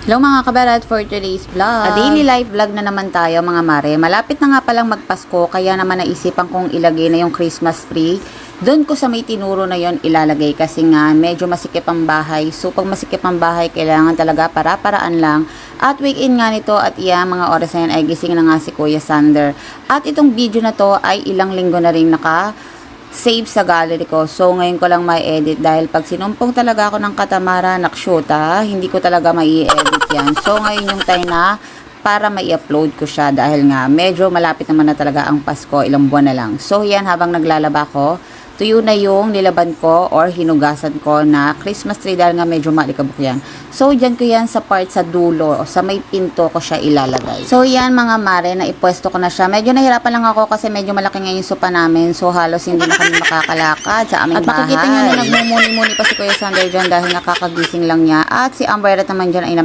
Hello mga kabarat for today's vlog. A daily life vlog na naman tayo mga mare. Malapit na nga palang magpasko kaya naman naisipan kong ilagay na yung Christmas tree. Doon ko sa may tinuro na yon ilalagay kasi nga medyo masikip ang bahay. So pag masikip ang bahay kailangan talaga para-paraan lang. At weekend nga nito at iya mga oras na yan ay gising na nga si Kuya Sander. At itong video na to ay ilang linggo na rin naka save sa gallery ko. So, ngayon ko lang may edit dahil pag sinumpong talaga ako ng katamara, nakshuta, hindi ko talaga mai edit yan. So, ngayon yung time na para mai-upload ko siya dahil nga medyo malapit naman na talaga ang Pasko, ilang buwan na lang. So, yan habang naglalaba ko, tuyo na yung nilaban ko or hinugasan ko na Christmas tree dahil nga medyo malikabok yan. So, dyan ko yan sa part sa dulo, o sa may pinto ko siya ilalagay. So, yan mga mare, na ipwesto ko na siya. Medyo nahirapan lang ako kasi medyo malaki nga yung sopa namin. So, halos hindi na kami makakalakad sa aming At bahay. makikita nyo na nagmumuni-muni pa si Kuya Sander dyan dahil nakakagising lang niya. At si Amber naman dyan ay